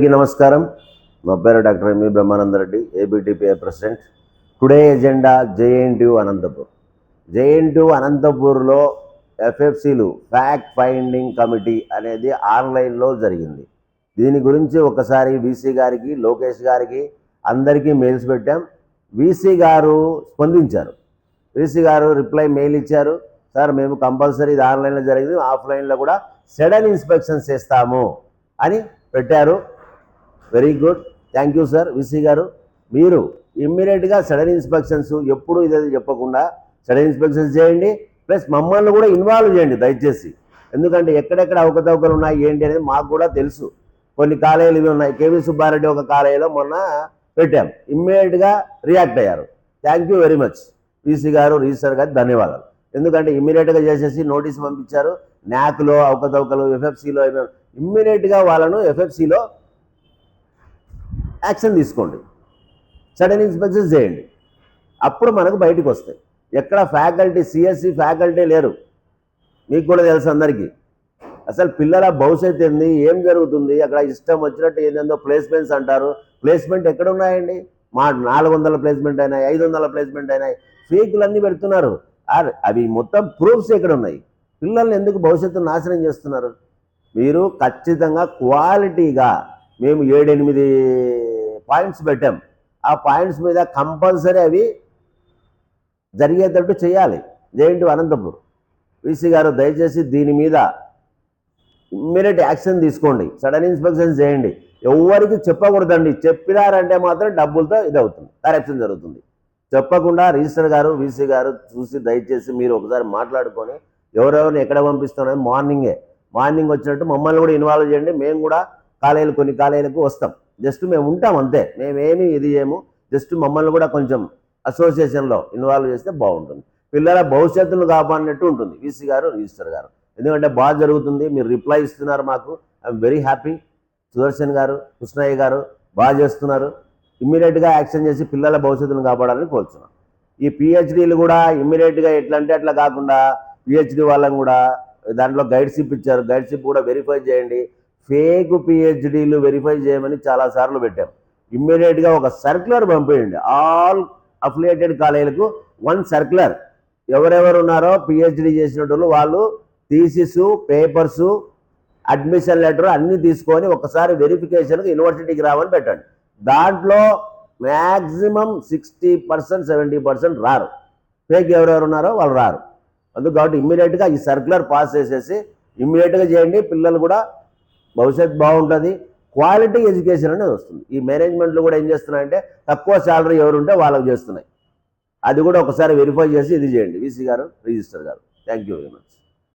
అందరికీ నమస్కారం. నా పేరు doctor MV Brahmanandareddy ABTPI president. Today agenda JNTU Anantapur. JNTU అనంతపూర్లో ఎఫ్ఎఫ్సిలు ఫ్యాక్ట్ ఫైండింగ్ కమిటీ అనేది ఆన్లైన్లో జరిగింది. దీని గురించి ఒకసారి వీసీ గారికి లోకేష్ గారికి అందరికీ మెయిల్స్ పెట్టాం. వీసీ గారు స్పందించారు. వీసీ గారు రిప్లై మెయిల్ ఇచ్చారు. సార్ మేము కంపల్సరీ ఇది ఆన్లైన్లో జరిగింది ఆఫ్లైన్లో కూడా సడన్ ఇన్స్పెక్షన్స్ చేస్తాము అని పెట్టారు. Very good. Thank you sir. VC గారు మీరు ఇమ్మీడియట్గా సడన్ ఇన్స్పెక్షన్స్ ఎప్పుడు ఇదే చెప్పకుండా సడన్ ఇన్స్పెక్షన్స్ చేయండి. ప్లస్ మమ్మల్ని కూడా ఇన్వాల్వ్ చేయండి దయచేసి. ఎందుకంటే ఎక్కడెక్కడ అవకతవకలు ఉన్నాయి ఏంటి అనేది మాకు కూడా తెలుసు. కొన్ని కాలేజీలు ఇవి ఉన్నాయి. కేవీ సుబ్బారెడ్డి ఒక కాలేజీలో మొన్న పెట్టాం. ఇమ్మీడియట్గా రియాక్ట్ అయ్యారు. Thank you very much. PC గారు రిజిస్టర్ గారు ధన్యవాదాలు. ఎందుకంటే ఇమ్మీడియట్గా చేసేసి నోటీస్ పంపించారు. న్యాక్లో అవకతవకలు ఎఫ్ఎఫ్సిలో ఇమ్మీడియట్గా వాళ్ళను ఎఫ్ఎఫ్సిలో యాక్షన్ తీసుకోండి. సడన్ ఇన్స్పెక్షన్స్ చేయండి. అప్పుడు మనకు బయటకు వస్తాయి. ఎక్కడ ఫ్యాకల్టీ సిఎస్సి ఫ్యాకల్టీ లేరు. మీకు కూడా తెలుసు అందరికీ. అసలు పిల్లల భవిష్యత్తు ఏంది? ఏం జరుగుతుంది? అక్కడ ఇష్టం వచ్చినట్టు ఏదేందో ప్లేస్మెంట్స్ అంటారు. ప్లేస్మెంట్ ఎక్కడ ఉన్నాయండి మా నాలుగు వందల ప్లేస్మెంట్ అయినాయి ఐదు వందల ప్లేస్మెంట్ అయినాయి ఫేకులన్నీ పెడుతున్నారు. అవి మొత్తం ప్రూఫ్స్ ఎక్కడ ఉన్నాయి పిల్లల్ని ఎందుకు భవిష్యత్తు నాశనం చేస్తున్నారు? మీరు ఖచ్చితంగా క్వాలిటీగా మేము ఏడెనిమిది పాయింట్స్ పెట్టాం. ఆ పాయింట్స్ మీద కంపల్సరీ అవి జరిగేటట్టు చేయాలి. జేఎన్టీ అనంతపూర్. వీసీ గారు దయచేసి దీని మీద ఇమ్మీడియట్ యాక్షన్ తీసుకోండి. సడన్ ఇన్స్పెక్షన్ చేయండి. ఎవరికి చెప్పకూడదండి. చెప్పినారంటే మాత్రం డబ్బులతో ఇది అవుతుంది కరెక్షన్ జరుగుతుంది. చెప్పకుండా రిజిస్టర్ గారు వీసీ గారు చూసి దయచేసి మీరు ఒకసారి మాట్లాడుకొని ఎవరెవరిని ఎక్కడ పంపిస్తున్నారని మార్నింగే. మార్నింగ్ వచ్చినట్టు మమ్మల్ని కూడా ఇన్వాల్వ్ చేయండి. మేము కూడా కాలేజీలు కొన్ని కాలేజీలకు వస్తాం. జస్ట్ మేము ఉంటాం అంతే. మేమేమి ఇది చేయము. జస్ట్ మమ్మల్ని కూడా కొంచెం అసోసియేషన్లో ఇన్వాల్వ్ చేస్తే బాగుంటుంది. పిల్లల భవిష్యత్తును కాపాడినట్టు ఉంటుంది. వీసీ గారు రిజిస్టర్ గారు. ఎందుకంటే బాగా జరుగుతుంది. మీరు రిప్లై ఇస్తున్నారు మాకు. I'm very happy. సుదర్శన్ గారు కృష్ణయ్య గారు బాగా చేస్తున్నారు. ఇమ్మీడియట్గా యాక్షన్ చేసి పిల్లల భవిష్యత్తును కాపాడాలని కోరుతున్నాం ఈ పిహెచ్డీలు కూడా ఇమ్మీడియట్గా ఎట్లా అంటే అట్లా కాకుండా పిహెచ్డి వాళ్ళని కూడా దాంట్లో గైడ్షిప్ ఇచ్చారు. గైడ్షిప్ కూడా వెరిఫై చేయండి. ఫేక్ పిహెచ్డీలు వెరిఫై చేయమని చాలాసార్లు పెట్టాం. ఇమ్మీడియట్గా ఒక సర్క్యులర్ పంపేయండి. ఆల్ అఫిలియేటెడ్ కాలేజీలకు వన్ సర్క్యులర్. ఎవరెవరు ఉన్నారో పిహెచ్డి చేసిన వాళ్ళు థీసిస్ పేపర్సు అడ్మిషన్ లెటర్ అన్నీ తీసుకొని ఒకసారి వెరిఫికేషన్కి యూనివర్సిటీకి రావని పెట్టండి. దాంట్లో maximum sixty percent seventy percent రారు. ఫేక్ ఎవరెవరు ఉన్నారో వాళ్ళు రారు. అందుకు కాబట్టి ఇమ్మీడియట్గా ఈ సర్క్యులర్ పాస్ చేసేసి ఇమ్మీడియట్గా చేయండి. పిల్లలు కూడా భవిష్యత్ బాగుంటుంది క్వాలిటీ ఎడ్యుకేషన్ అనేది వస్తుంది. ఈ మేనేజ్మెంట్లు కూడా ఏం చేస్తున్నాయంటే తక్కువ శాలరీ ఎవరుంటే వాళ్ళకి చేస్తున్నాయి. అది కూడా ఒకసారి వెరిఫై చేసి ఇది చేయండి. వీసీ గారు రిజిస్టర్ గారు. Thank you very much